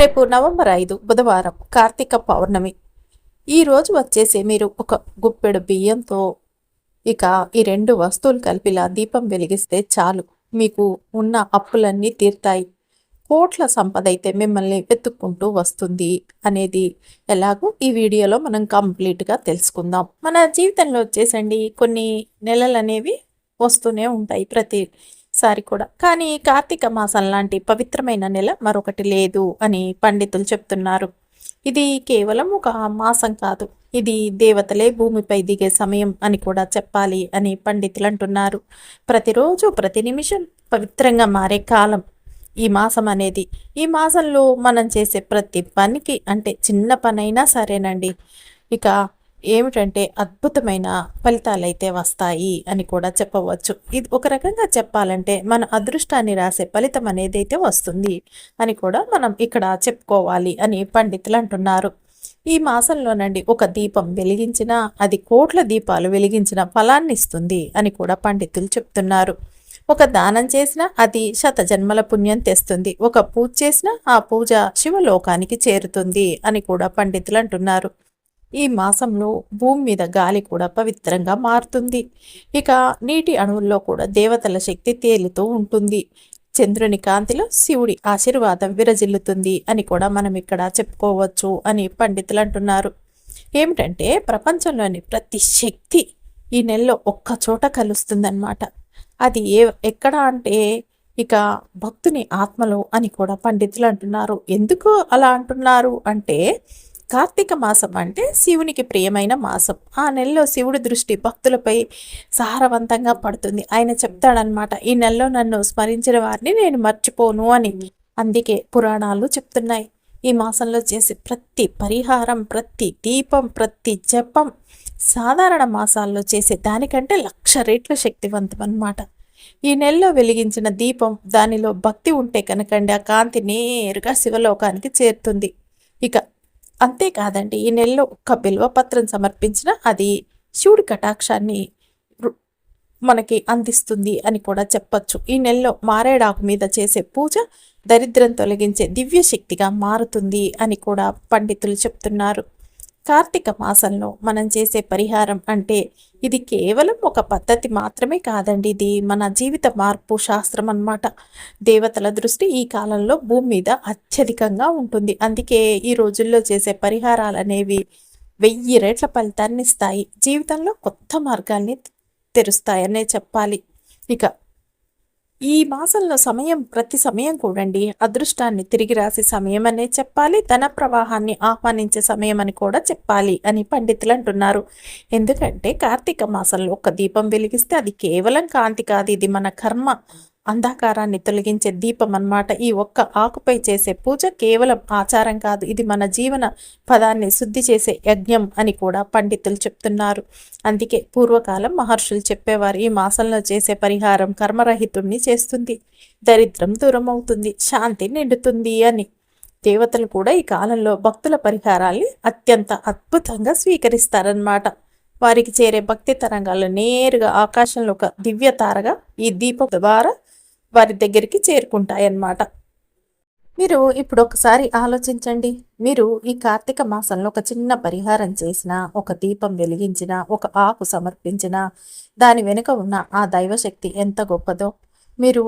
రేపు నవంబర్ ఐదు బుధవారం కార్తీక పౌర్ణమి. ఈరోజు వచ్చేసి మీరు ఒక గుప్పెడు బియ్యంతో ఇక ఈ రెండు వస్తువులు కలిపిలా దీపం వెలిగిస్తే చాలు. మీకు ఉన్న అప్పులన్నీ తీరుతాయి. కోట్ల సంపద అయితే మిమ్మల్ని వెతుక్కుంటూ వస్తుంది అనేది ఎలాగో ఈ వీడియోలో మనం కంప్లీట్గా తెలుసుకుందాం. మన జీవితంలో వచ్చేసండి కొన్ని నెలలు అనేవి వస్తూనే ఉంటాయి ప్రతి ఒక్కసారి కూడా. కానీ కార్తీక మాసం లాంటి పవిత్రమైన నెల మరొకటి లేదు అని పండితులు చెప్తున్నారు. ఇది కేవలం ఒక మాసం కాదు. ఇది దేవతలే భూమిపై దిగే సమయం అని కూడా చెప్పాలి అని పండితులు అంటున్నారు. ప్రతిరోజు ప్రతి నిమిషం పవిత్రంగా మారే కాలం ఈ మాసం అనేది. ఈ మాసంలో మనం చేసే ప్రతి పనికి అంటే చిన్న పనైనా సరేనండి. ఇక ఏమిటంటే అద్భుతమైన ఫలితాలు అయితే వస్తాయి అని కూడా చెప్పవచ్చు. ఇది ఒక రకంగా చెప్పాలంటే మన అదృష్టాన్ని రాసే ఫలితం అనేది అయితే వస్తుంది అని కూడా మనం ఇక్కడ చెప్పుకోవాలి అని పండితులు అంటున్నారు. ఈ మాసంలోనండి ఒక దీపం వెలిగించినా అది కోట్ల దీపాలు వెలిగించిన ఫలాన్ని ఇస్తుంది అని కూడా పండితులు చెప్తున్నారు. ఒక దానం చేసినా అది శత జన్మల పుణ్యం తెస్తుంది. ఒక పూజ చేసినా ఆ పూజ శివలోకానికి చేరుతుంది అని కూడా పండితులు అంటున్నారు. ఈ మాసంలో భూమి మీద గాలి కూడా పవిత్రంగా మారుతుంది. ఇక నీటి అణువుల్లో కూడా దేవతల శక్తి తేలుతూ ఉంటుంది. చంద్రుని కాంతిలో శివుడి ఆశీర్వాదం విరజిల్లుతుంది అని కూడా మనం ఇక్కడ చెప్పుకోవచ్చు అని పండితులు అంటున్నారు. ఏమిటంటే ప్రపంచంలోని ప్రతి శక్తి ఈ నెలలో ఒక్క చోట కలుస్తుందన్నమాట. అది ఏ ఎక్కడ అంటే ఇక భక్తుని ఆత్మలో అని కూడా పండితులు అంటున్నారు. ఎందుకు అలా అంటున్నారు అంటే కార్తీక మాసం అంటే శివునికి ప్రియమైన మాసం. ఆ నెలలో శివుడి దృష్టి భక్తులపై సారవంతంగా పడుతుంది. ఆయన చెప్తాడనమాట ఈ నెలలో నన్ను స్మరించిన వారిని నేను మర్చిపోను అని. అందుకే పురాణాలు చెప్తున్నాయి. ఈ మాసంలో చేసే ప్రతి పరిహారం ప్రతి దీపం ప్రతి జపం సాధారణ మాసాల్లో చేసే దానికంటే లక్ష రేట్లు శక్తివంతం అన్నమాట ఈ నెలలో వెలిగించిన దీపం దానిలో భక్తి ఉంటే కనుకండి ఆ కాంతి నేరుగా శివలోకానికి చేరుతుంది. ఇక అంతేకాదండి ఈ నెలలో ఒక్క బిల్వపత్రం సమర్పించిన అది శివుడి కటాక్షాన్ని మనకి అందిస్తుంది అని కూడా చెప్పచ్చు. ఈ నెలలో మారేడాకు మీద చేసే పూజ దరిద్రం తొలగించే దివ్య శక్తిగా మారుతుంది అని కూడా పండితులు చెప్తున్నారు. కార్తీక మాసంలో మనం చేసే పరిహారం అంటే ఇది కేవలం ఒక పద్ధతి మాత్రమే కాదండి. ఇది మన జీవిత మార్పు శాస్త్రం అన్నమాట. దేవతల దృష్టి ఈ కాలంలో భూమి మీద అత్యధికంగా ఉంటుంది. అందుకే ఈ రోజుల్లో చేసే పరిహారాలు అనేవి వెయ్యి రేట్ల ఫలితాన్ని ఇస్తాయి. జీవితంలో కొత్త మార్గాల్ని తెరుస్తాయనే చెప్పాలి. ఇక ఈ మాసంలో సమయం ప్రతి సమయం కూడండి. అదృష్టాన్ని తిరిగి రాసే సమయం అనే చెప్పాలి. ధన ప్రవాహాన్ని ఆహ్వానించే సమయం అని కూడా చెప్పాలి అని పండితులు అంటున్నారు. ఎందుకంటే కార్తీక మాసంలో ఒక దీపం వెలిగిస్తే అది కేవలం కాంతి కాదు. ఇది మన కర్మ. అంధకారాన్ని తొలగించే దీపం అన్నమాట. ఈ ఒక్క ఆకుపై చేసే పూజ కేవలం ఆచారం కాదు. ఇది మన జీవన పదాన్ని శుద్ధి చేసే యజ్ఞం అని కూడా పండితులు చెప్తున్నారు. అందుకే పూర్వకాలం మహర్షులు చెప్పేవారు ఈ మాసంలో చేసే పరిహారం కర్మరహితుణ్ణి చేస్తుంది. దరిద్రం దూరం అవుతుంది శాంతి నిండుతుంది అని. దేవతలు కూడా ఈ కాలంలో భక్తుల పరిహారాల్ని అత్యంత అద్భుతంగా స్వీకరిస్తారన్నమాట. వారికి చేరే భక్తి తరంగాలు నేరుగా ఆకాశంలో ఒక దివ్య తారగా ఈ దీపం ద్వారా వారి దగ్గరికి చేరుకుంటాయన్నమాట. మీరు ఇప్పుడు ఒకసారి ఆలోచించండి. మీరు ఈ కార్తీక మాసంలో ఒక చిన్న పరిహారం చేసినా ఒక దీపం వెలిగించినా ఒక ఆకు సమర్పించిన దాని వెనుక ఉన్న ఆ దైవశక్తి ఎంత గొప్పదో మీరు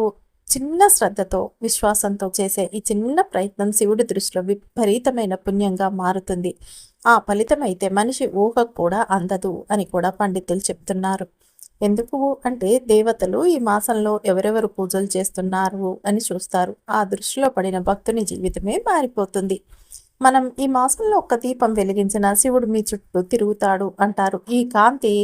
చిన్న శ్రద్ధతో విశ్వాసంతో చేసే ఈ చిన్న ప్రయత్నం శివుడి దృష్టిలో విపరీతమైన పుణ్యంగా మారుతుంది. ఆ ఫలితం అయితే మనిషి ఊహకు కూడా అందదు అని కూడా పండితులు చెప్తున్నారు. ఎందుకు అంటే దేవతలు ఈ మాసంలో ఎవరెవరు పూజలు చేస్తున్నారు అని చూస్తారు. ఆ దృష్టిలో పడిన భక్తుని జీవితమే మారిపోతుంది. మనం ఈ మాసంలో ఒక్క దీపం వెలిగించిన శివుడు మీ చుట్టూ తిరుగుతాడు అంటారు. ఈ కాంతి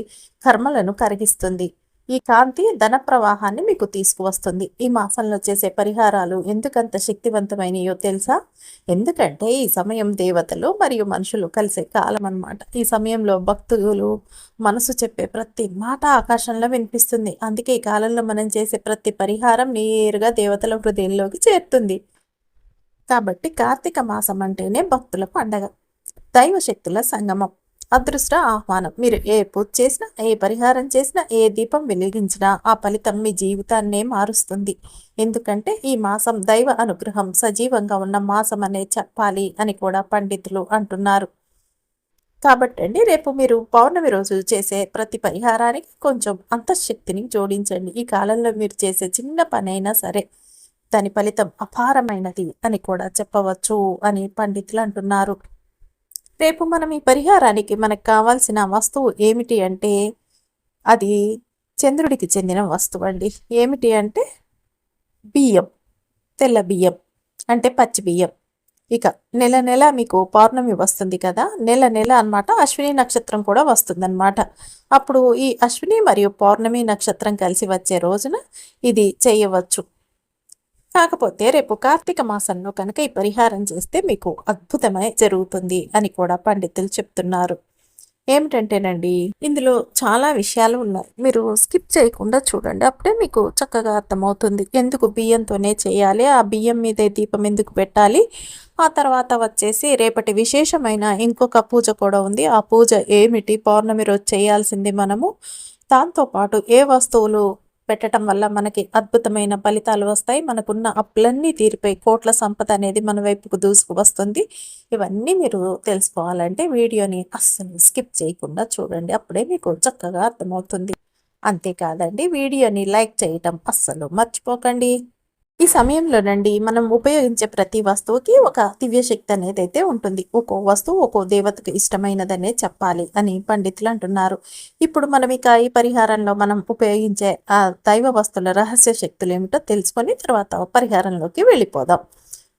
కర్మలను కరిగిస్తుంది. ఈ కాంతి ధన ప్రవాహాన్ని మీకు తీసుకువస్తుంది. ఈ మాసంలో చేసే పరిహారాలు ఎందుకంత శక్తివంతమైనయో తెలుసా? ఎందుకంటే ఈ సమయం దేవతలు మరియు మనుషులు కలిసే కాలం అన్నమాట. ఈ సమయంలో భక్తులు మనసు చెప్పే ప్రతి మాట ఆకాశంలో వినిపిస్తుంది. అందుకే ఈ కాలంలో మనం చేసే ప్రతి పరిహారం నేరుగా దేవతల హృదయంలోకి చేరుతుంది. కాబట్టి కార్తీక మాసం అంటేనే భక్తుల పండగ. దైవశక్తుల సంగమం. అదృష్ట ఆహ్వానం. మీరు ఏ పూజ చేసినా ఏ పరిహారం చేసినా ఏ దీపం వెలిగించినా ఆ ఫలితం మీ జీవితాన్నే మారుస్తుంది. ఎందుకంటే ఈ మాసం దైవ అనుగ్రహం సజీవంగా ఉన్న మాసం అనే చెప్పాలి అని కూడా పండితులు అంటున్నారు. కాబట్టండి రేపు మీరు పౌర్ణమి రోజు చేసే ప్రతి పరిహారానికి కొంచెం అంతఃశక్తిని జోడించండి. ఈ కాలంలో మీరు చేసే చిన్న పనైనా సరే దాని ఫలితం అపారమైనది అని కూడా చెప్పవచ్చు అని పండితులు అంటున్నారు. రేపు మనం ఈ పరిహారానికి మనకు కావాల్సిన వస్తువు ఏమిటి అంటే అది చంద్రుడికి చెందిన వస్తువు అండి. ఏమిటి అంటే బియ్యం తెల్ల బియ్యం అంటే పచ్చి బియ్యం. ఇక నెల నెల మీకు పౌర్ణమి వస్తుంది కదా నెల నెల అనమాట అశ్విని నక్షత్రం కూడా వస్తుందన్నమాట. అప్పుడు ఈ అశ్విని మరియు పౌర్ణమి నక్షత్రం కలిసి వచ్చే రోజున ఇది చేయవచ్చు. కాకపోతే రేపు కార్తీక మాసంలో కనుక ఈ పరిహారం చేస్తే మీకు అద్భుతమే జరుగుతుంది అని కూడా పండితులు చెప్తున్నారు. ఏమిటంటేనండి ఇందులో చాలా విషయాలు ఉన్నాయి. మీరు స్కిప్ చేయకుండా చూడండి. అప్పుడే మీకు చక్కగా అర్థమవుతుంది. ఎందుకు బియ్యంతోనే చేయాలి? ఆ బియ్యం మీదే దీపం ఎందుకు పెట్టాలి? ఆ తర్వాత వచ్చేసి రేపటి విశేషమైన ఇంకొక పూజ కూడా ఉంది. ఆ పూజ ఏమిటి? పౌర్ణమి రోజు చేయాల్సింది మనము. దాంతోపాటు ఏ వస్తువులు పెట్టడం వల్ల మనకి అద్భుతమైన ఫలితాలు వస్తాయి. మనకున్న అప్పులన్నీ తీరిపోయి కోట్ల సంపద అనేది మన వైపుకు దూసుకు వస్తుంది. ఇవన్నీ మీరు తెలుసుకోవాలంటే వీడియోని అస్సలు స్కిప్ చేయకుండా చూడండి. అప్పుడే మీకు చక్కగా అర్థమవుతుంది. అంతేకాదండి వీడియోని లైక్ చేయటం అస్సలు మర్చిపోకండి. ఈ సమయంలోనండి మనం ఉపయోగించే ప్రతి వస్తువుకి ఒక దివ్యశక్తి అనేది అయితే ఉంటుంది. ఒక్కో వస్తువు ఒక్కో దేవతకు ఇష్టమైనదనే చెప్పాలి అని పండితులు అంటున్నారు. ఇప్పుడు మనం ఇక ఈ పరిహారంలో మనం ఉపయోగించే ఆ దైవ వస్తువుల రహస్య శక్తులు ఏమిటో తెలుసుకొని తర్వాత పరిహారంలోకి వెళ్ళిపోదాం.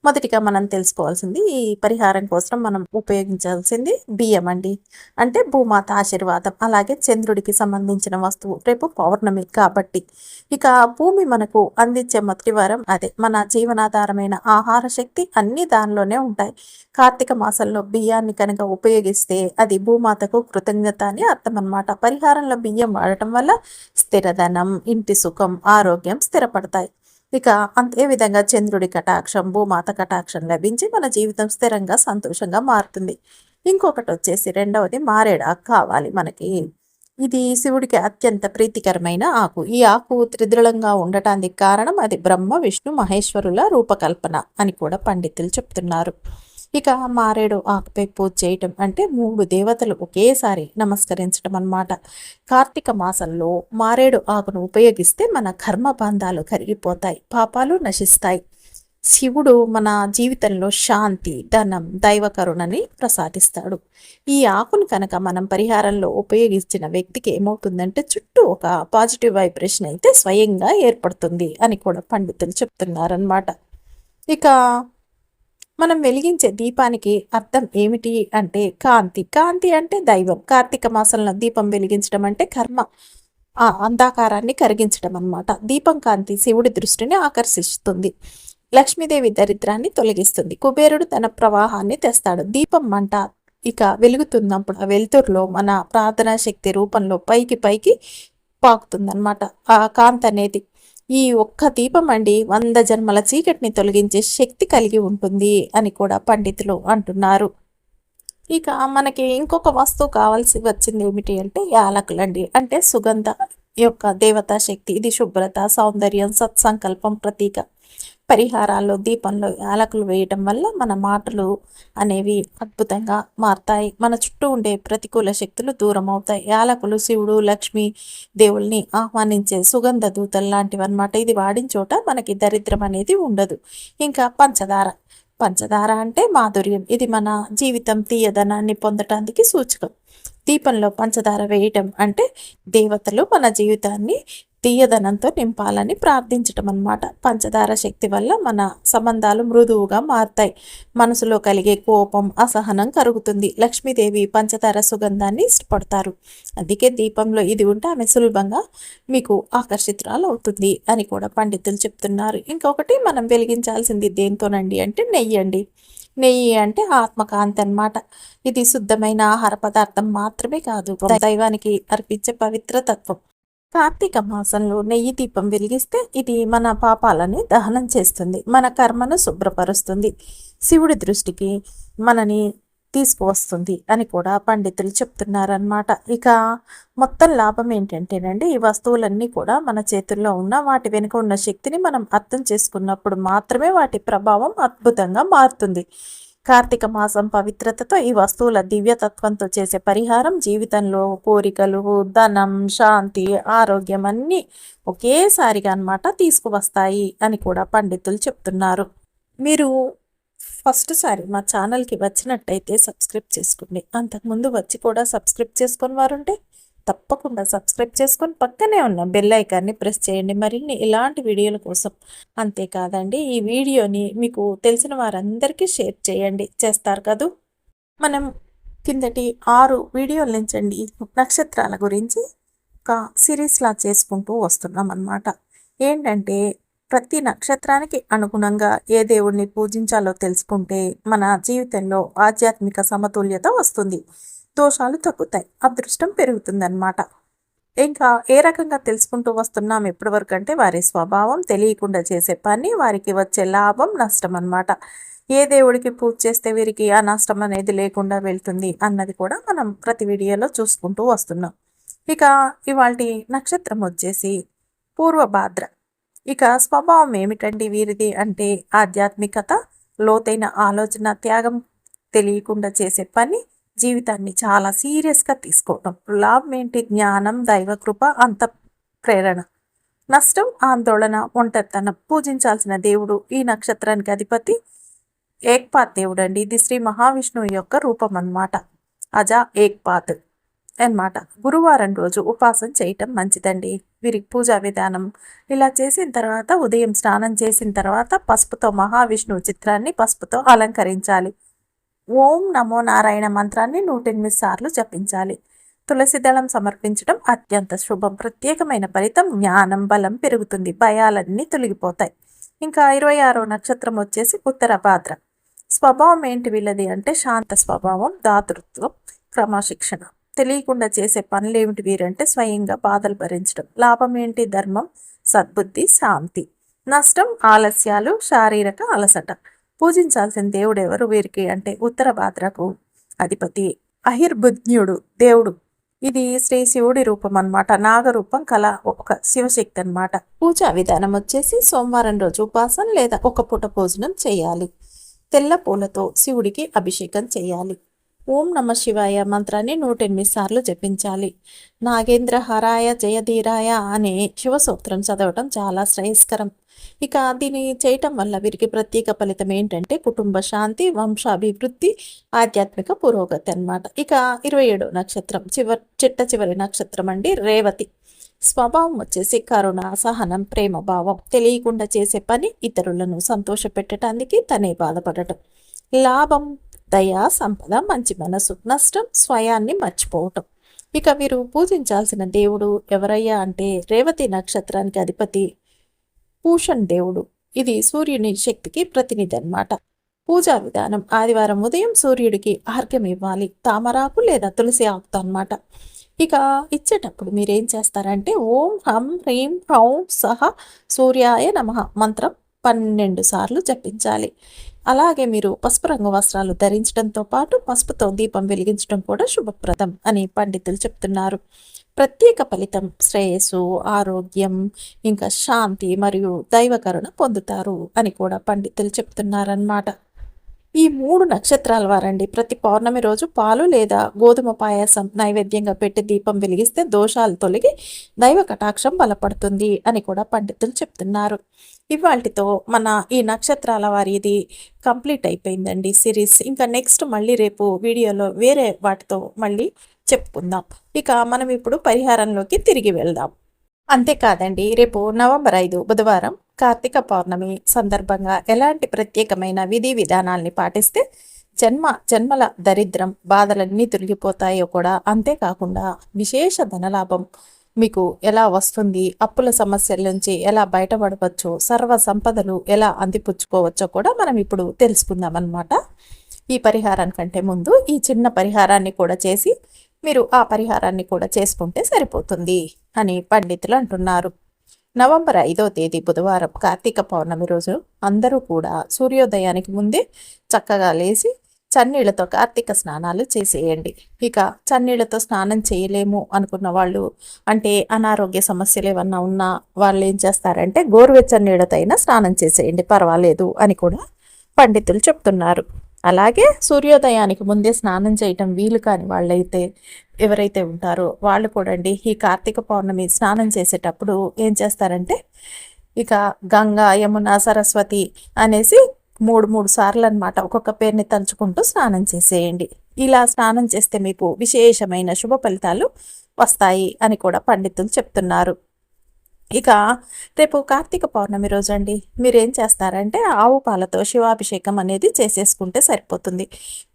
మొదటిగా మనం తెలుసుకోవాల్సింది ఈ పరిహారం కోసం మనం ఉపయోగించాల్సింది బియ్యం అండి. అంటే భూమాత ఆశీర్వాదం అలాగే చంద్రుడికి సంబంధించిన వస్తువు రేపు పౌర్ణమి కాబట్టి. ఇక భూమి మనకు అందించే మొదటి వారం అదే. మన జీవనాధారమైన ఆహార శక్తి అన్ని దానిలోనే ఉంటాయి. కార్తీక మాసంలో బియ్యాన్ని కనుక ఉపయోగిస్తే అది భూమాతకు కృతజ్ఞత అని అర్థం అనమాట పరిహారంలో బియ్యం వాడటం వల్ల స్థిరధనం ఇంటి సుఖం ఆరోగ్యం స్థిరపడతాయి. ఇక అంతే విధంగా చంద్రుడి కటాక్షం భూమాత కటాక్షం లభించి మన జీవితం స్థిరంగా సంతోషంగా మారుతుంది. ఇంకొకటి వచ్చేసి రెండవది మారేడాకు కావాలి మనకి. ఇది శివుడికి అత్యంత ప్రీతికరమైన ఆకు. ఈ ఆకు త్రిదృఢంగా ఉండటానికి కారణం అది బ్రహ్మ విష్ణు మహేశ్వరుల రూపకల్పన అని కూడా పండితులు చెప్తున్నారు. ఇక మారేడు ఆకుపై పూజ చేయటం అంటే మూడు దేవతలు ఒకేసారి నమస్కరించడం అన్నమాట. కార్తీక మాసంలో మారేడు ఆకును ఉపయోగిస్తే మన కర్మ బంధాలు కరిగిపోతాయి పాపాలు నశిస్తాయి. శివుడు మన జీవితంలో శాంతి ధనం దైవ కరుణని ప్రసాదిస్తాడు. ఈ ఆకును కనుక మనం పరిహారంలో ఉపయోగించిన వ్యక్తికి ఏమవుతుందంటే చుట్టూ ఒక పాజిటివ్ వైబ్రేషన్ అయితే స్వయంగా ఏర్పడుతుంది అని కూడా పండితులు చెప్తున్నారనమాట ఇక మనం వెలిగించే దీపానికి అర్థం ఏమిటి అంటే కాంతి. కాంతి అంటే దైవం. కార్తీక మాసంలో దీపం వెలిగించడం అంటే కర్మ. ఆ అంధాకారాన్ని కరిగించడం అనమాట దీపం కాంతి శివుడి దృష్టిని ఆకర్షిస్తుంది. లక్ష్మీదేవి దరిద్రాన్ని తొలగిస్తుంది. కుబేరుడు తన ప్రవాహాన్ని తెస్తాడు. దీపం మంట ఇక వెలుగుతున్నప్పుడు ఆ వెలుతురులో మన ప్రార్థనా శక్తి రూపంలో పైకి పైకి పాకుతుందన్నమాట. ఆ కాంతి అనేది ఈ ఒక్క దీపం అండి వంద జన్మల చీకటిని తొలగించే శక్తి కలిగి ఉంటుంది అని కూడా పండితులు అంటున్నారు. ఇక మనకి ఇంకొక వస్తువు కావాల్సి వచ్చింది ఏమిటి అంటే యాలకులండి అంటే సుగంధ యొక్క దేవతా శక్తి ఇది శుభ్రత సౌందర్యం సత్సంకల్పం ప్రతీక. పరిహారాల్లో దీపంలో యాలకులు వేయటం వల్ల మన మాటలు అనేవి అద్భుతంగా మారుతాయి. మన చుట్టూ ఉండే ప్రతికూల శక్తులు దూరం అవుతాయి. యాలకులు శివుడు లక్ష్మి దేవుల్ని ఆహ్వానించే సుగంధ దూతలు లాంటివి అనమాట ఇది వాడిన చోట మనకి దరిద్రం అనేది ఉండదు. ఇంకా పంచదార. పంచదార అంటే మాధుర్యం. ఇది మన జీవితం తీయదనాన్ని పొందటానికి సూచకం. దీపంలో పంచదార వేయటం అంటే దేవతలు మన జీవితాన్ని తీయదనంతో నింపాలని ప్రార్థించటం అన్నమాట. పంచదార శక్తి వల్ల మన సంబంధాలు మృదువుగా మారుతాయి. మనసులో కలిగే కోపం అసహనం కరుగుతుంది. లక్ష్మీదేవి పంచదార సుగంధాన్ని ఇష్టపడతారు. అందుకే దీపంలో ఇది ఉంటే ఆమె సులభంగా మీకు ఆకర్షితురాలు అవుతుంది అని కూడా పండితులు చెప్తున్నారు. ఇంకొకటి మనం వెలిగించాల్సింది దేంతోనండి అంటే నెయ్యి అండి. నెయ్యి అంటే ఆత్మకాంతి అనమాట ఇది శుద్ధమైన ఆహార పదార్థం మాత్రమే కాదు దైవానికి అర్పించే పవిత్ర తత్వం. కార్తీక మాసంలో నెయ్యి దీపం వెలిగిస్తే ఇది మన పాపాలని దహనం చేస్తుంది మన కర్మను శుభ్రపరుస్తుంది శివుడి దృష్టికి మనని తీసుకువస్తుంది అని కూడా పండితులు చెప్తున్నారనమాట ఇక మొత్తం లాభం ఏంటంటేనండి ఈ వస్తువులన్నీ కూడా మన చేతుల్లో ఉన్న వాటి వెనుక ఉన్న శక్తిని మనం అర్థం చేసుకున్నప్పుడు మాత్రమే వాటి ప్రభావం అద్భుతంగా మారుతుంది. కార్తీక మాసం పవిత్రతతో ఈ వస్తువుల దివ్యతత్వంతో చేసే పరిహారం జీవితంలో కోరికలు ధనం శాంతి ఆరోగ్యం అన్నీ ఒకేసారిగా అనమాట తీసుకువస్తాయి అని కూడా పండితులు చెప్తున్నారు. మీరు ఫస్ట్ సారి మా ఛానల్కి వచ్చినట్టయితే సబ్స్క్రైబ్ చేసుకోండి. అంతకుముందు వచ్చి కూడా సబ్స్క్రైబ్ చేసుకుని వారుంటే తప్పకుండా సబ్స్క్రైబ్ చేసుకొని పక్కనే ఉన్న బెల్ ఐకాన్ని ప్రెస్ చేయండి. మరిన్ని ఇలాంటి వీడియోల కోసం అంతేకాదండి ఈ వీడియోని మీకు తెలిసిన వారందరికీ షేర్ చేయండి. చేస్తారు కదూ? మనం కిందటి ఆరు వీడియోల నుంచండి నక్షత్రాల గురించి ఒక సిరీస్లా చేసుకుంటూ వస్తున్నాం అన్నమాట ఏంటంటే ప్రతి నక్షత్రానికి అనుగుణంగా ఏ దేవుణ్ణి పూజించాలో తెలుసుకుంటే మన జీవితంలో ఆధ్యాత్మిక సమతుల్యత వస్తుంది. దోషాలు తగ్గుతాయి. అదృష్టం పెరుగుతుందన్నమాట. ఇంకా ఏ రకంగా తెలుసుకుంటూ వస్తున్నాం ఎప్పటివరకు అంటే వారి స్వభావం తెలియకుండా చేసే పని వారికి వచ్చే లాభం నష్టం అన్నమాట ఏ దేవుడికి పూజ చేస్తే వీరికి ఆ నష్టం అనేది లేకుండా వెళ్తుంది అన్నది కూడా మనం ప్రతి వీడియోలో చూసుకుంటూ వస్తున్నాం. ఇక ఇవాళ నక్షత్రం వచ్చేసి పూర్వభాద్ర. ఇక స్వభావం ఏమిటండి వీరిది అంటే ఆధ్యాత్మికత లోతైన ఆలోచన త్యాగం తెలియకుండా చేసే పని జీవితాన్ని చాలా సీరియస్గా తీసుకోవటం. లాభం ఏంటి? జ్ఞానం దైవకృప అంత ప్రేరణ. నష్టం ఆందోళన ఒంటరితనం. పూజించాల్సిన దేవుడు ఈ నక్షత్రానికి అధిపతి. ఏక్పాత్ దేవుడు అండి ఇది శ్రీ మహావిష్ణువు యొక్క రూపం అన్నమాట. అజా ఏక్పాత్ అనమాట గురువారం రోజు ఉపాసన చేయటం మంచిదండి. వీరికి పూజా విధానం ఇలా చేసిన తర్వాత ఉదయం స్నానం చేసిన తర్వాత పసుపుతో మహావిష్ణువు చిత్రాన్ని పసుపుతో అలంకరించాలి. ఓం నమో నారాయణ మంత్రాన్ని నూటెనిమిది సార్లు జపించాలి. తులసి దళం సమర్పించడం అత్యంత శుభం. ప్రత్యేకమైన ఫలితం జ్ఞానం బలం పెరుగుతుంది. భయాలన్నీ తొలగిపోతాయి. ఇంకా ఇరవై ఆరో నక్షత్రం వచ్చేసి ఉత్తర భాద్ర. స్వభావం ఏంటి వీళ్ళది అంటే శాంత స్వభావం దాతృత్వం క్రమశిక్షణ. తెలియకుండా చేసే పనులు ఏమిటి వీరంటే స్వయంగా బాధలు భరించడం. లాభం ఏంటి? ధర్మం సద్బుద్ధి శాంతి. నష్టం ఆలస్యాలు శారీరక అలసట. పూజించాల్సిన దేవుడెవరు? వీరికి అంటే ఉత్తర భాద్రకు అధిపతి అహిర్బుజ్ఞుడు దేవుడు. ఇది శ్రీ శివుడి రూపం అనమాట నాగరూపం కళ ఒక శివశక్తి అనమాట పూజా విధానం వచ్చేసి సోమవారం రోజు ఉపాసన లేదా ఒక పూట భోజనం చేయాలి. తెల్ల పూలతో శివుడికి అభిషేకం చేయాలి. ఓం నమ శివాయ మంత్రాన్ని నూట ఎనిమిది సార్లు జపించాలి. నాగేంద్ర హరాయ జయధీరాయ అనే శివసూత్రం చదవటం చాలా శ్రేయస్కరం. ఇక దీన్ని చేయటం వల్ల వీరికి ప్రత్యేక ఫలితం ఏంటంటే కుటుంబ శాంతి వంశాభివృద్ధి ఆధ్యాత్మిక పురోగతి అనమాట ఇక ఇరవై ఏడో నక్షత్రం చివరి చిట్ట చివరి నక్షత్రం అండి రేవతి. స్వభావం వచ్చేసి కరుణ సహనం ప్రేమ భావం తెలియకుండా చేసే పని ఇతరులను సంతోష పెట్టడానికి తనే బాధపడటం. లాభం దయా సంపద మంచి మనసు నష్టం స్వయాన్ని మర్చిపోవటం. ఇక వీరు పూజించాల్సిన దేవుడు ఎవరయ్యా అంటే రేవతి నక్షత్రానికి అధిపతి పూషన్ దేవుడు. ఇది సూర్యుని శక్తికి ప్రతినిధి అన్నమాట. పూజా విధానం. ఆదివారం ఉదయం సూర్యుడికి అర్ఘ్యం ఇవ్వాలి. తామరాకు లేదా తులసి ఆకుతో అనమాట ఇక ఇచ్చేటప్పుడు మీరేం చేస్తారంటే ఓం హం హ్రీం హౌం సహ సూర్యాయ నమ మంత్రం పన్నెండు సార్లు జపించాలి. అలాగే మీరు పసుపు రంగు వస్త్రాలు ధరించడంతో పాటు పసుపుతో దీపం వెలిగించడం కూడా శుభప్రదం అని పండితులు చెప్తున్నారు. ప్రత్యేక ఫలితం శ్రేయస్సు ఆరోగ్యం ఇంకా శాంతి మరియు దైవకరుణ పొందుతారు అని కూడా పండితులు చెప్తున్నారన్నమాట. ఈ మూడు నక్షత్రాల వారండి. ప్రతి పౌర్ణమి రోజు పాలు లేదా గోధుమ పాయాసం నైవేద్యంగా పెట్టి దీపం వెలిగిస్తే దోషాలు తొలగి దైవ కటాక్షం బలపడుతుంది అని కూడా పండితులు చెప్తున్నారు. ఇవాటితో మన ఈ నక్షత్రాల వారిది కంప్లీట్ అయిపోయిందండి సిరీస్. ఇంకా నెక్స్ట్ మళ్ళీ రేపు వీడియోలో వేరే వాటితో మళ్ళీ చెప్పుకుందాం. ఇక మనం ఇప్పుడు పరిహారంలోకి తిరిగి వెళ్దాం. అంతేకాదండి రేపు నవంబర్ ఐదు బుధవారం కార్తీక పౌర్ణమి సందర్భంగా ఎలాంటి ప్రత్యేకమైన విధి విధానాల్ని పాటిస్తే జన్మ జన్మల దరిద్రం బాధలన్నీ తొలగిపోతాయో కూడా అంతేకాకుండా విశేష ధనలాభం మీకు ఎలా వస్తుంది అప్పుల సమస్యల నుంచి ఎలా బయటపడవచ్చో సర్వ సంపదలు ఎలా అందిపుచ్చుకోవచ్చో కూడా మనం ఇప్పుడు తెలుసుకుందాం అన్నమాట ఈ పరిహారానికంటే ముందు ఈ చిన్న పరిహారాన్ని కూడా చేసి మీరు ఆ పరిహారాన్ని కూడా చేసుకుంటే సరిపోతుంది అని పండితులు అంటున్నారు. నవంబర్ ఐదో తేదీ బుధవారం కార్తీక పౌర్ణమి రోజు అందరూ కూడా సూర్యోదయానికి ముందే చక్కగా లేచి చన్నీళ్ళతో కార్తీక స్నానాలు చేసేయండి. ఇక చన్నీళ్ళతో స్నానం చేయలేము అనుకున్న వాళ్ళు అంటే అనారోగ్య సమస్యలు ఏమన్నా ఉన్నా వాళ్ళు ఏం చేస్తారంటే గోరువెచ్చని నీళ్ళతో అయినా స్నానం చేసేయండి పర్వాలేదు అని కూడా పండితులు చెప్తున్నారు. అలాగే సూర్యోదయానికి ముందే స్నానం చేయటం వీలు కాని వాళ్ళైతే ఎవరైతే ఉంటారో వాళ్ళు కూడా అండి ఈ కార్తీక పౌర్ణమి స్నానం చేసేటప్పుడు ఏం చేస్తారంటే ఇక గంగా యమున సరస్వతి అనేసి మూడు మూడు సార్లు అనమాట ఒక్కొక్క పేరుని తలుచుకుంటూ స్నానం చేసేయండి. ఇలా స్నానం చేస్తే మీకు విశేషమైన శుభ ఫలితాలు వస్తాయి అని కూడా పండితులు చెప్తున్నారు. ఇక రేపు కార్తీక పౌర్ణమి రోజు అండి మీరు ఏం చేస్తారంటే ఆవు పాలతో శివాభిషేకం అనేది చేసేసుకుంటే సరిపోతుంది.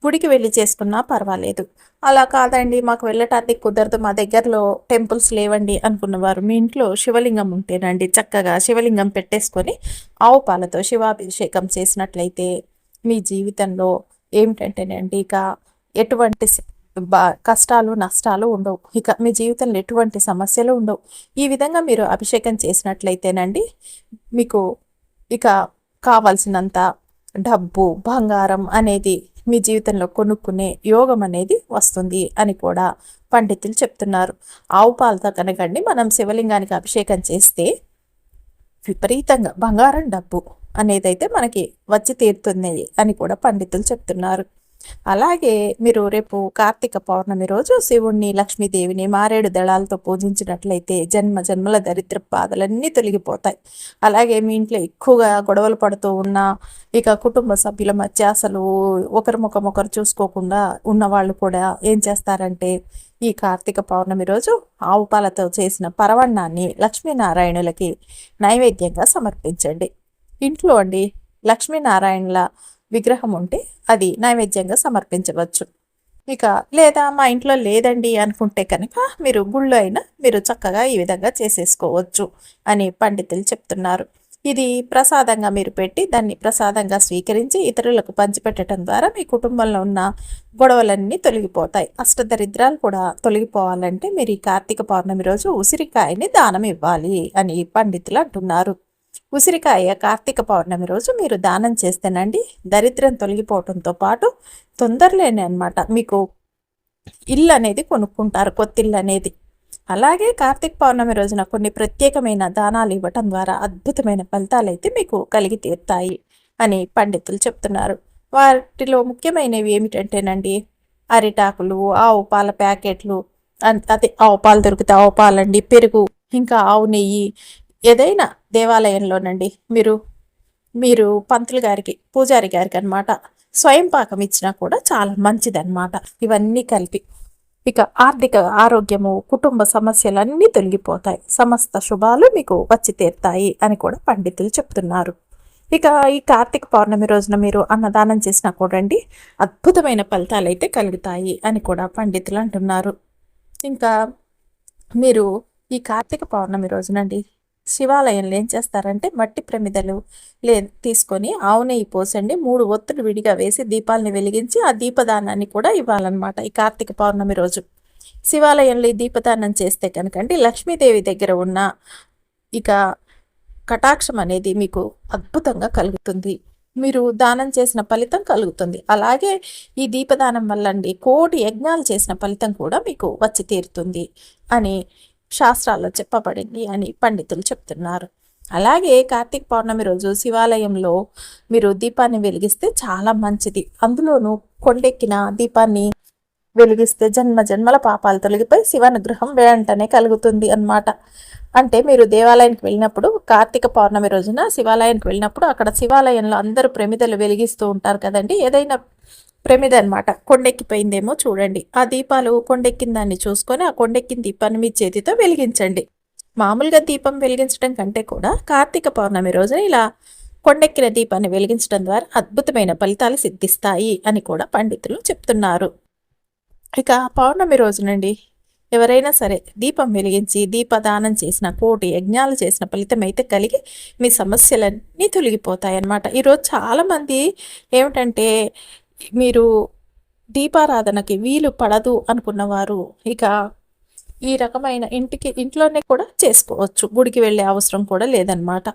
గుడికి వెళ్ళి చేసుకున్నా పర్వాలేదు. అలా కాదండి మాకు వెళ్ళటానికి కుదరదు. మా దగ్గరలో టెంపుల్స్ లేవండి అనుకున్నవారు. మీ ఇంట్లో శివలింగం ఉంటేనండి చక్కగా శివలింగం పెట్టేసుకొని ఆవు పాలతో శివాభిషేకం చేసినట్లయితే మీ జీవితంలో ఏమిటంటేనండి ఇక ఎటువంటి కష్టాలు నష్టాలు ఉండవు. ఇక మీ జీవితంలో ఎటువంటి సమస్యలు ఉండవు. ఈ విధంగా మీరు అభిషేకం చేసినట్లయితేనండి మీకు ఇక కావలసినంత డబ్బు బంగారం అనేది మీ జీవితంలో కొనుక్కునే యోగం అనేది వస్తుంది అని కూడా పండితులు చెప్తున్నారు. ఆవు పాలతో కనకండి మనం శివలింగానికి అభిషేకం చేస్తే విపరీతంగా బంగారం డబ్బు అనేది అయితే మనకి వచ్చి తీరుతుంది అని కూడా పండితులు చెప్తున్నారు. అలాగే మీరు రేపు కార్తీక పౌర్ణమి రోజు శివుణ్ణి లక్ష్మీదేవిని మారేడు దళాలతో పూజించినట్లయితే జన్మ జన్మల దరిద్ర బాధలన్నీ తొలగిపోతాయి. అలాగే మీ ఇంట్లో ఎక్కువగా గొడవలు పడుతూ ఉన్న ఇక కుటుంబ సభ్యుల మధ్య అసలు ఒకరి ముఖం ఒకరు చూసుకోకుండా ఉన్న వాళ్ళు కూడా ఏం చేస్తారంటే ఈ కార్తీక పౌర్ణమి రోజు ఆవు పాలతో చేసిన పరవన్నాన్ని లక్ష్మీనారాయణులకి నైవేద్యంగా సమర్పించండి. ఇంట్లో అండి లక్ష్మీనారాయణుల విగ్రహం ఉంటే అది నైవేద్యంగా సమర్పించవచ్చు. ఇక లేదా మా ఇంట్లో లేదండి అనుకుంటే కనుక మీరు గుళ్ళు అయినా మీరు చక్కగా ఈ విధంగా చేసేసుకోవచ్చు అని పండితులు చెప్తున్నారు. ఇది ప్రసాదంగా మీరు పెట్టి దాన్ని ప్రసాదంగా స్వీకరించి ఇతరులకు పంచిపెట్టడం ద్వారా మీ కుటుంబంలో ఉన్న గొడవలన్నీ తొలగిపోతాయి. అష్టదరిద్రాలు కూడా తొలగిపోవాలంటే మీరు ఈ కార్తీక పౌర్ణమి రోజు ఉసిరికాయని దానం ఇవ్వాలి అని పండితులు అంటున్నారు. ఉసిరికాయ కార్తీక పౌర్ణమి రోజు మీరు దానం చేస్తేనండి దరిద్రం తొలగిపోవడంతో పాటు తొందరలేని అనమాట మీకు ఇల్లు అనేది కొనుక్కుంటారు కొత్తిల్లు అనేది అలాగే కార్తీక పౌర్ణమి రోజున కొన్ని ప్రత్యేకమైన దానాలు ఇవ్వటం ద్వారా అద్భుతమైన ఫలితాలు అయితే మీకు కలిగి తీరుతాయి అని పండితులు చెప్తున్నారు. వాటిలో ముఖ్యమైనవి ఏమిటంటేనండి అరిటాకులు ఆవు పాల ప్యాకెట్లు అదే ఆవు పాలు దొరికితే ఆవు పాలండి పెరుగు ఇంకా ఆవు నెయ్యి ఏదైనా దేవాలయంలోనండి. మీరు మీరు పంతులు గారికి పూజారి గారికి అనమాట స్వయం పాకం ఇచ్చినా కూడా చాలా మంచిదన్నమాట. ఇవన్నీ కలిపి ఇక ఆర్థిక ఆరోగ్యము కుటుంబ సమస్యలన్నీ తొలగిపోతాయి. సమస్త శుభాలు మీకు వచ్చి తీరుతాయి అని కూడా పండితులు చెప్తున్నారు. ఇక ఈ కార్తీక పౌర్ణమి రోజున మీరు అన్నదానం చేసినా కూడండి అద్భుతమైన ఫలితాలు అయితే కలుగుతాయి అని కూడా పండితులు అంటున్నారు. ఇంకా మీరు ఈ కార్తీక పౌర్ణమి రోజునండి శివాలయంలో ఏం చేస్తారంటే మట్టి ప్రమిదలు లే తీసుకొని ఆవు నెయ్యి పోసండి మూడు ఒత్తులు విడిగా వేసి దీపాలని వెలిగించి ఆ దీపదానాన్ని కూడా ఇవ్వాలన్నమాట ఈ కార్తీక పౌర్ణమి రోజు. శివాలయంలో ఈ దీపదానం చేస్తే కనుకండి లక్ష్మీదేవి దగ్గర ఉన్న ఇక కటాక్షం అనేది మీకు అద్భుతంగా కలుగుతుంది. మీరు దానం చేసిన ఫలితం కలుగుతుంది. అలాగే ఈ దీపదానం వల్ల అండి కోటి యజ్ఞాలు చేసిన ఫలితం కూడా మీకు వచ్చి తీరుతుంది అని శాస్త్రాల్లో చెప్పబడింది అని పండితులు చెప్తున్నారు. అలాగే కార్తీక పౌర్ణమి రోజు శివాలయంలో మీరు దీపాన్ని వెలిగిస్తే చాలా మంచిది. అందులోనూ కొండెక్కిన దీపాన్ని వెలిగిస్తే జన్మ జన్మల పాపాలు తొలగిపోయి శివానుగ్రహం వెంటనే కలుగుతుంది అన్నమాట. అంటే మీరు దేవాలయానికి వెళ్ళినప్పుడు కార్తీక పౌర్ణమి రోజున శివాలయానికి వెళ్ళినప్పుడు అక్కడ శివాలయంలో అందరూ ప్రమిదలు వెలిగిస్తూ ఉంటారు కదండి. ఏదైనా ప్రమిద అనమాట కొండెక్కిపోయిందేమో చూడండి. ఆ దీపాలు కొండెక్కిన దాన్ని చూసుకొని ఆ కొండెక్కిన దీపాన్ని మీ చేతితో వెలిగించండి. మామూలుగా దీపం వెలిగించడం కంటే కూడా కార్తీక పౌర్ణమి రోజున ఇలా కొండెక్కిన దీపాన్ని వెలిగించడం ద్వారా అద్భుతమైన ఫలితాలు సిద్ధిస్తాయి అని కూడా పండితులు చెప్తున్నారు. ఇక పౌర్ణమి రోజునండి ఎవరైనా సరే దీపం వెలిగించి దీపదానం చేసిన కోటి యజ్ఞాలు చేసిన ఫలితం అయితే కలిగి మీ సమస్యలన్నీ తొలగిపోతాయి అన్నమాట ఈరోజు చాలామంది ఏమిటంటే మీరు దీపారాధనకి వీలు పడదు అనుకున్నవారు ఇక ఈ రకమైన ఇంటికి ఇంట్లోనే కూడా చేసుకోవచ్చు. గుడికి వెళ్ళే అవసరం కూడా లేదనమాట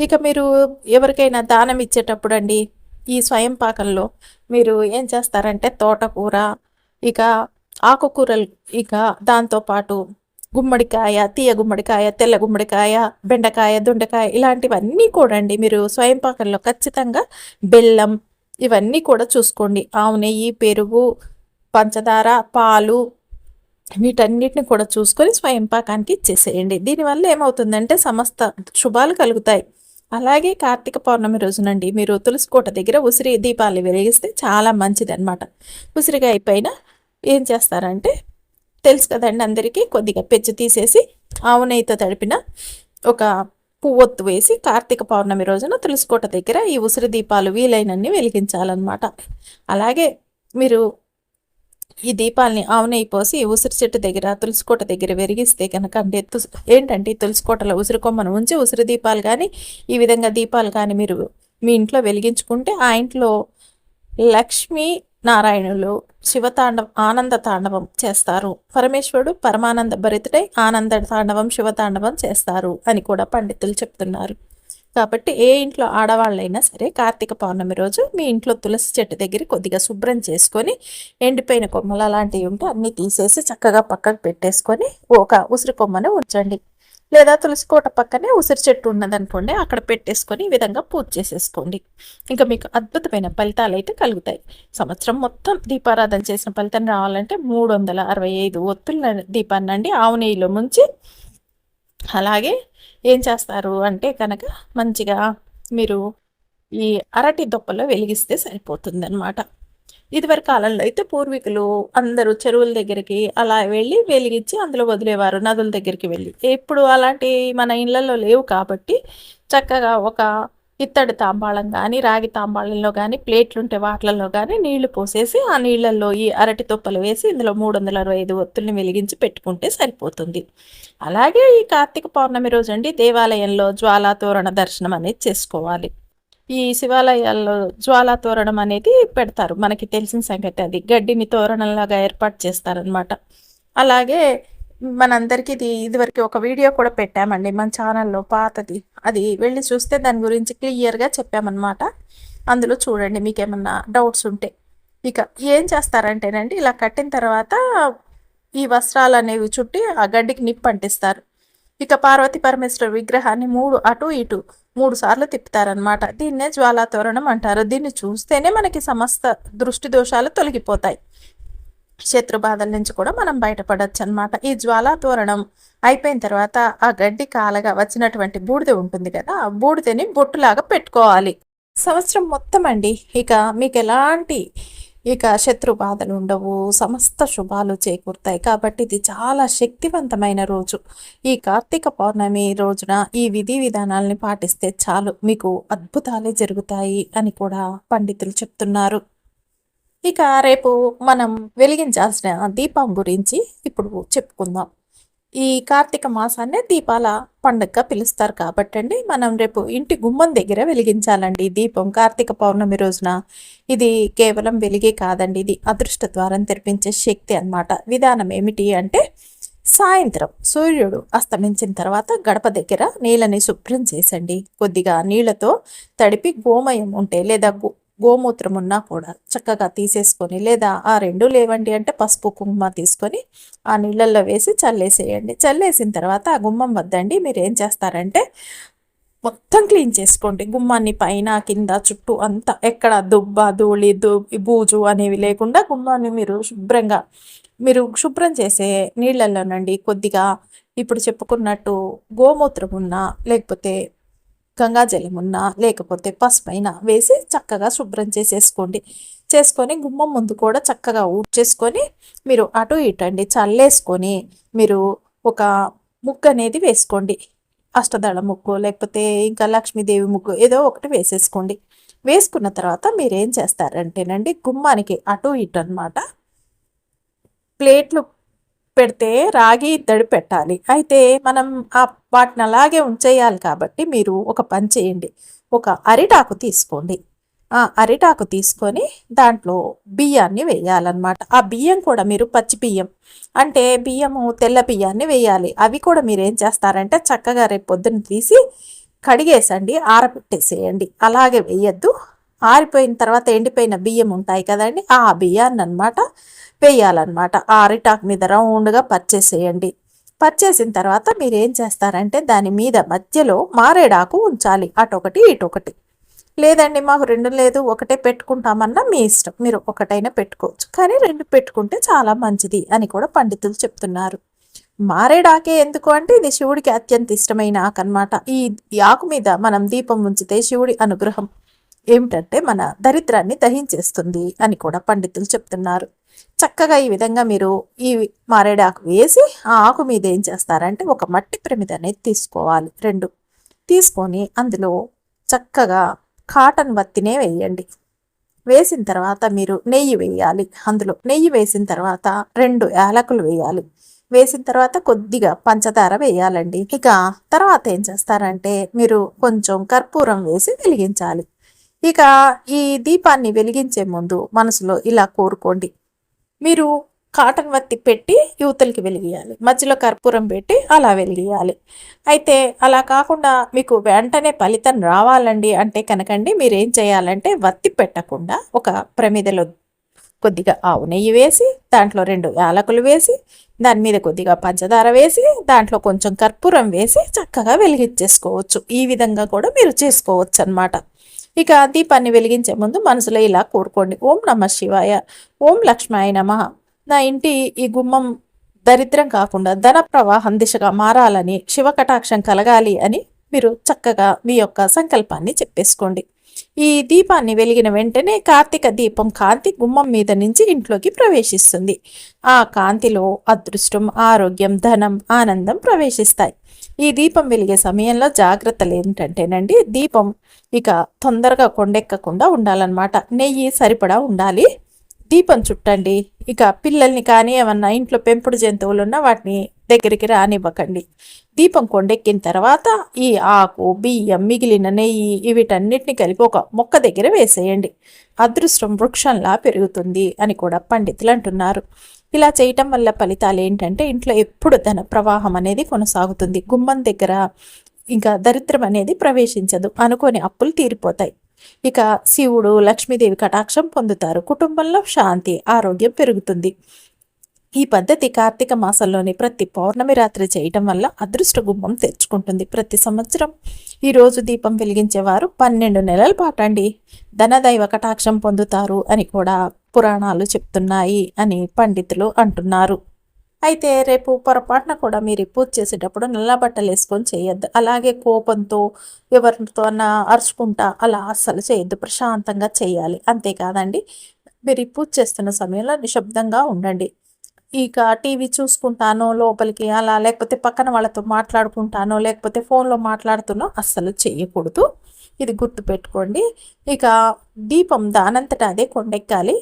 ఇక మీరు ఎవరికైనా దానం ఇచ్చేటప్పుడు అండి ఈ స్వయం పాకంలో మీరు ఏం చేస్తారంటే తోటకూర ఇక ఆకుకూరలు ఇక దాంతోపాటు గుమ్మడికాయ తీయ గుమ్మడికాయ తెల్ల గుమ్మడికాయ బెండకాయ దొండకాయ ఇలాంటివన్నీ కూడా అండి మీరు స్వయం పాకంలో ఖచ్చితంగా బెల్లం ఇవన్నీ కూడా చూసుకోండి. ఆవు నెయ్యి పెరుగు పంచదార పాలు వీటన్నిటిని కూడా చూసుకొని స్వయం పాకానికి ఇచ్చేసేయండి. దీనివల్ల ఏమవుతుందంటే సమస్త శుభాలు కలుగుతాయి. అలాగే కార్తీక పౌర్ణమి రోజునండి మీరు తులసి కోట దగ్గర ఉసిరి దీపాలు వెలిగిస్తే చాలా మంచిది అనమాట ఉసిరిగా అయిపోయినా ఏం చేస్తారంటే తెలుసు కదండి అందరికీ కొద్దిగా పెచ్చు తీసేసి ఆవు నెయ్యితో తడిపిన ఒక పువ్వొత్తు వేసి కార్తీక పౌర్ణమి రోజున తులసికోట దగ్గర ఈ ఉసిరి దీపాలు వీలైనన్ని వెలిగించాలన్నమాట. అలాగే మీరు ఈ దీపాలని ఆవునెయ్యి పోసి ఉసిరి చెట్టు దగ్గర తులసికోట దగ్గర వెరిగిస్తే కనుక అంటే ఏంటంటే తులసికోటలో ఉసిరి కొమ్మను ఉంచి ఉసిరి దీపాలు కానీ ఈ విధంగా దీపాలు కానీ మీరు మీ ఇంట్లో వెలిగించుకుంటే ఆ ఇంట్లో లక్ష్మీ నారాయణులు శివతాండవం ఆనంద తాండవం చేస్తారు. పరమేశ్వరుడు పరమానంద భరితుడై ఆనంద తాండవం శివతాండవం చేస్తారు అని కూడా పండితులు చెప్తున్నారు. కాబట్టి ఏ ఇంట్లో ఆడవాళ్ళైనా సరే కార్తీక పౌర్ణమి రోజు మీ ఇంట్లో తులసి చెట్టు దగ్గర కొద్దిగా శుభ్రం చేసుకొని ఎండిపోయిన కొమ్మలు అలాంటివి ఉంటే అన్నీ తీసేసి చక్కగా పక్కకు పెట్టేసుకొని ఒక ఉసిరి కొమ్మను ఉంచండి. లేదా తులసి కోట పక్కనే ఉసిరి చెట్టు ఉన్నదనుకోండి అక్కడ పెట్టేసుకొని ఈ విధంగా పూజ చేసేసుకోండి. ఇంకా మీకు అద్భుతమైన ఫలితాలు అయితే కలుగుతాయి. సంవత్సరం మొత్తం దీపారాధన చేసిన ఫలితం రావాలంటే మూడు వందల అరవై ఐదు ఒత్తుల దీపాన్ని అండి ఆవు నెయ్యిలో ముంచి అలాగే ఏం చేస్తారు అంటే కనుక మంచిగా మీరు ఈ అరటి దొప్పలో వెలిగిస్తే సరిపోతుంది అనమాట ఇదివరకు కాలంలో అయితే పూర్వీకులు అందరూ చెరువుల దగ్గరికి అలా వెళ్ళి వెలిగించి అందులో వదిలేవారు నదుల దగ్గరికి వెళ్ళి. ఇప్పుడు అలాంటి మన ఇళ్ళలో లేవు కాబట్టి చక్కగా ఒక ఇత్తడి తాంబాళం కానీ రాగి తాంబాళంలో కానీ ప్లేట్లు ఉంటే వాటిలలో కానీ నీళ్ళు పోసేసి ఆ నీళ్ళలో ఈ అరటి తొప్పలు వేసి ఇందులో మూడు వందల అరవై ఐదు ఒత్తుల్ని వెలిగించి పెట్టుకుంటే సరిపోతుంది. అలాగే ఈ కార్తీక పౌర్ణమి రోజు అండి దేవాలయంలో జ్వాలా తోరణ దర్శనం అనేది చేసుకోవాలి. ఈ శివాలయాల్లో జ్వాలా తోరణం అనేది పెడతారు. మనకి తెలిసిన సంగతి అది. గడ్డిని తోరణంలాగా ఏర్పాటు చేస్తారనమాట అలాగే మనందరికీ ఇది ఇదివరకు ఒక వీడియో కూడా పెట్టామండి మన ఛానల్లో పాతది. అది వెళ్ళి చూస్తే దాని గురించి క్లియర్గా చెప్పామన్నమాట. అందులో చూడండి మీకు ఏమన్నా డౌట్స్ ఉంటే. ఇక ఏం చేస్తారంటేనండి ఇలా కట్టిన తర్వాత ఈ వస్త్రాలు అనేవి చుట్టి ఆ గడ్డికి నిప్పు అంటిస్తారు. ఇక పార్వతి పరమేశ్వర విగ్రహాన్ని మూడు అటు ఇటు మూడు సార్లు తిప్పుతారనమాట దీన్నే జ్వాలా తోరణం అంటారు. దీన్ని చూస్తేనే మనకి సమస్త దృష్టి దోషాలు తొలగిపోతాయి. శత్రు బాధల నుంచి కూడా మనం బయటపడచ్చు అనమాట ఈ జ్వాలా తోరణం అయిపోయిన తర్వాత ఆ గడ్డి కాలగా వచ్చినటువంటి బూడిద ఉంటుంది కదా ఆ బూడిదని బొట్టులాగా పెట్టుకోవాలి. సంవత్సరం మొత్తం అండి ఇక మీకు ఎలాంటి ఇక శత్రు బాధలు ఉండవు సమస్త శుభాలు చేకూరుతాయి. కాబట్టి ఇది చాలా శక్తివంతమైన రోజు. ఈ కార్తీక పౌర్ణమి రోజున ఈ విధి విధానాల్ని పాటిస్తే చాలు. మీకు అద్భుతాలే జరుగుతాయి అని కూడా పండితులు చెప్తున్నారు. ఇక రేపు మనం వెలిగించాల్సిన దీపం గురించి ఇప్పుడు చెప్పుకుందాం. ఈ కార్తీక మాసాన్నే దీపాల పండుగగా పిలుస్తారు కాబట్టి అండి మనం రేపు ఇంటి గుమ్మం దగ్గర వెలిగించాలండి దీపం. కార్తీక పౌర్ణమి రోజున ఇది కేవలం వెలిగే కాదండి ఇది అదృష్ట ద్వారం తెరిపించే శక్తి అనమాట విధానం ఏమిటి అంటే సాయంత్రం సూర్యుడు అస్తమించిన తర్వాత గడప దగ్గర నీళ్ళని శుభ్రం చేసండి. కొద్దిగా నీళ్ళతో తడిపి గోమయం ఉంటే లేదా గోమూత్రం ఉన్నా కూడా చక్కగా తీసేసుకొని లేదా ఆ రెండు లేవండి అంటే పసుపు కుంకుమ తీసుకొని ఆ నీళ్ళల్లో వేసి చల్లేసేయండి. చల్లేసిన తర్వాత ఆ గుమ్మం వద్దండి. మీరు ఏం చేస్తారంటే మొత్తం క్లీన్ చేసుకోండి. గుమ్మాన్ని పైన కింద చుట్టూ అంతా ఎక్కడ దుబ్బ ధూళి దు బూజు అనేవి లేకుండా గుమ్మాన్ని మీరు శుభ్రంగా మీరు శుభ్రం చేసే నీళ్ళల్లోనండి కొద్దిగా ఇప్పుడు చెప్పుకున్నట్టు గోమూత్రం ఉన్నా లేకపోతే గంగాజలం లేకపోతే పసుపైన వేసి చక్కగా శుభ్రం చేసేసుకోండి. చేసుకొని గుమ్మం ముందు కూడా చక్కగా ఊడ్చేసుకొని మీరు అటు ఇటు అండి చల్లేసుకొని మీరు ఒక ముగ్గు అనేది వేసుకోండి. అష్టదళ ముగ్గు లేకపోతే ఇంకా లక్ష్మీదేవి ముగ్గు ఏదో ఒకటి వేసేసుకోండి. వేసుకున్న తర్వాత మీరు ఏం చేస్తారంటేనండి గుమ్మానికి అటు ఇటు అనమాట ప్లేట్లు పెడితే రాగి ఇత్తడి పెట్టాలి. అయితే మనం ఆ వాటిని అలాగే ఉంచేయాలి కాబట్టి మీరు ఒక పని చేయండి. ఒక అరిటాకు తీసుకోండి. ఆ అరిటాకు తీసుకొని దాంట్లో బియ్యాన్ని వేయాలన్నమాట. ఆ బియ్యం కూడా మీరు పచ్చి బియ్యం అంటే బియ్యము తెల్ల బియ్యాన్ని వేయాలి. అవి కూడా మీరు ఏం చేస్తారంటే చక్కగా రేపు పొద్దున తీసి కడిగేసండి ఆరబెట్టేసేయండి. అలాగే వేయద్దు. ఆరిపోయిన తర్వాత ఎండిపోయిన బియ్యం ఉంటాయి కదండి ఆ బియ్యాన్ని అనమాట వేయాలన్నమాట. ఆ మీద రౌండ్గా పర్చేసేయండి. పర్చేసిన తర్వాత మీరు ఏం చేస్తారంటే దాని మీద మధ్యలో మారేడాకు ఉంచాలి. అటొకటి ఇటొకటి. లేదండి మాకు రెండు లేదు ఒకటే పెట్టుకుంటామన్నా మీ ఇష్టం. మీరు ఒకటైనా పెట్టుకోవచ్చు. కానీ రెండు పెట్టుకుంటే చాలా మంచిది అని కూడా పండితులు చెప్తున్నారు. మారేడాకే ఎందుకు అంటే ఇది శివుడికి అత్యంత ఇష్టమైన ఆకు అనమాట ఈ ఆకు మీద మనం దీపం ఉంచితే శివుడి అనుగ్రహం. ఏమిటంటే మన దరిద్రాన్ని దహించేస్తుంది అని కూడా పండితులు చెప్తున్నారు. చక్కగా ఈ విధంగా మీరు ఈ ఆకు వేసి ఆ ఆకు మీద ఏం చేస్తారంటే ఒక మట్టి ప్రమిద అనేది తీసుకోవాలి. రెండు తీసుకొని అందులో చక్కగా కాటన్ వత్తినే వేయండి. వేసిన తర్వాత మీరు నెయ్యి వేయాలి. అందులో నెయ్యి వేసిన తర్వాత రెండు యాలకులు వేయాలి. వేసిన తర్వాత కొద్దిగా పంచదార వేయాలండి. ఇక తర్వాత ఏం చేస్తారంటే మీరు కొంచెం కర్పూరం వేసి వెలిగించాలి. ఇక ఈ దీపాన్ని వెలిగించే ముందు మనసులో ఇలా కోరుకోండి. మీరు కాటన్ వత్తి పెట్టి యువతలకి వెలిగియాలి. మధ్యలో కర్పూరం పెట్టి అలా వెలిగియాలి. అయితే అలా కాకుండా మీకు వెంటనే ఫలితం రావాలండి అంటే కనకండి మీరు ఏం చేయాలంటే వత్తి పెట్టకుండా ఒక ప్రమిదలో కొద్దిగా ఆవు నెయ్యి వేసి దాంట్లో రెండు యాలకులు వేసి దాని మీద కొద్దిగా పంచదార వేసి దాంట్లో కొంచెం కర్పూరం వేసి చక్కగా వెలిగించేసుకోవచ్చు. ఈ విధంగా కూడా మీరు చేసుకోవచ్చు అనమాట ఇక దీపాన్ని వెలిగించే ముందు మనసులో ఇలా కోరుకోండి. ఓం నమ శివాయ. ఓం లక్ష్మాయ నమ. నా ఇంటి ఈ గుమ్మం దరిద్రం కాకుండా ధన ప్రవాహం దిశగా మారాలని శివ కటాక్షం కలగాలి అని మీరు చక్కగా మీ యొక్క సంకల్పాన్ని చెప్పేసుకోండి. ఈ దీపాన్ని వెలిగిన వెంటనే కార్తీక దీపం కాంతి గుమ్మం మీద నుంచి ఇంట్లోకి ప్రవేశిస్తుంది. ఆ కాంతిలో అదృష్టం ఆరోగ్యం ధనం ఆనందం ప్రవేశిస్తాయి. ఈ దీపం వెలిగే సమయంలో జాగ్రత్తలు ఏంటంటేనండి దీపం ఇక తొందరగా కొండెక్కకుండా ఉండాలన్నమాట. నెయ్యి సరిపడా ఉండాలి. దీపం చుట్టండి. ఇక పిల్లల్ని కానీ ఏమన్నా ఇంట్లో పెంపుడు జంతువులు ఉన్నా వాటిని దగ్గరికి రానివ్వకండి. దీపం కొండెక్కిన తర్వాత ఈ ఆకు బియ్యం మిగిలిన నెయ్యి వీటన్నిటిని కలిపి ఒక మొక్క దగ్గర వేసేయండి. అదృష్టం వృక్షంలా పెరుగుతుంది అని కూడా పండితులు అంటున్నారు. ఇలా చేయటం వల్ల ఫలితాలు ఏంటంటే ఇంట్లో ఎప్పుడు ధన ప్రవాహం అనేది కొనసాగుతుంది. గుమ్మం దగ్గర ఇంకా దరిద్రం అనేది ప్రవేశించదు. అనుకోని అప్పులు తీరిపోతాయి. ఇక శివుడు లక్ష్మీదేవి కటాక్షం పొందుతారు. కుటుంబంలో శాంతి ఆరోగ్యం పెరుగుతుంది. ఈ పద్ధతి కార్తీక మాసంలోని ప్రతి పౌర్ణమి రాత్రి చేయటం వల్ల అదృష్ట గుమ్మం తెరుచుకుంటుంది ప్రతి సంవత్సరం. ఈరోజు దీపం వెలిగించేవారు పన్నెండు నెలల పాటండి. ధనదైవ కటాక్షం పొందుతారు అని కూడా పురాణాలు చెప్తున్నాయి అని పండితులు అంటున్నారు. అయితే రేపు పొరపాటున కూడా మీరు పూజ చేసేటప్పుడు నల్ల బట్టలు వేసుకొని చేయొద్దు. అలాగే కోపంతో ఎవరితో అరుచుకుంటా అలా అస్సలు చేయొద్దు. ప్రశాంతంగా చేయాలి. అంతేకాదండి మీరు పూజ చేస్తున్న సమయంలో నిశ్శబ్దంగా ఉండండి. ఇక టీవీ చూసుకుంటానో లోపలికి అలా లేకపోతే పక్కన వాళ్ళతో మాట్లాడుకుంటానో లేకపోతే ఫోన్లో మాట్లాడుతున్నో అస్సలు చేయకూడదు. ఇది గుర్తుపెట్టుకోండి ఇక దీపం దానంతట అదే కొండెక్కాలి.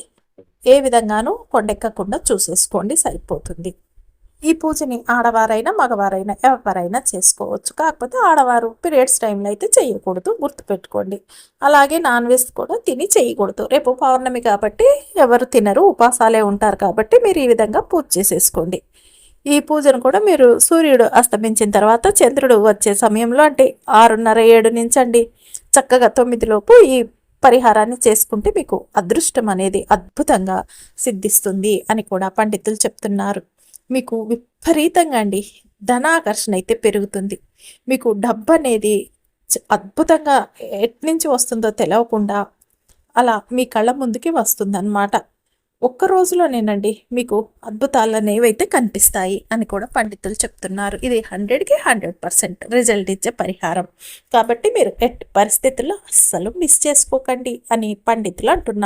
ఏ విధంగానూ కొండెక్కకుండా చూసేసుకోండి. సరిపోతుంది. ఈ పూజని ఆడవారైనా మగవారైనా ఎవరైనా చేసుకోవచ్చు. కాకపోతే ఆడవారు పీరియడ్స్ టైంలో అయితే చేయకూడదు. గుర్తుపెట్టుకోండి. అలాగే నాన్ వెజ్ కూడా తిని చేయకూడదు. రేపు పౌర్ణమి కాబట్టి ఎవరు తినరు. ఉపాసాలే ఉంటారు కాబట్టి మీరు ఈ విధంగా పూజ చేసేసుకోండి. ఈ పూజను కూడా మీరు సూర్యుడు అస్తమించిన తర్వాత చంద్రుడు వచ్చే సమయంలో అంటే ఆరున్నర ఏడు నుంచి అండి చక్కగా తొమ్మిదిలోపు ఈ పరిహారాన్ని చేసుకుంటే మీకు అదృష్టం అనేది అద్భుతంగా సిద్ధిస్తుంది అని కూడా పండితులు చెప్తున్నారు. మీకు విపరీతంగా అండి ధనాకర్షణ అయితే పెరుగుతుంది. మీకు డబ్బు అనేది అద్భుతంగా ఎట్నుంచి వస్తుందో తెలవకుండా అలా మీ కళ్ళ ముందుకి వస్తుందన్నమాట. ఒక్క రోజులోనేనండి మీకు అద్భుతాలు అనేవైతే కనిపిస్తాయి అని కూడా పండితులు చెప్తున్నారు. ఇది హండ్రెడ్కి హండ్రెడ్ పర్సెంట్ రిజల్ట్ ఇచ్చే పరిహారం. కాబట్టి మీరు ఎట్టి పరిస్థితుల్లో అస్సలు మిస్ చేసుకోకండి అని పండితులు అంటున్నారు.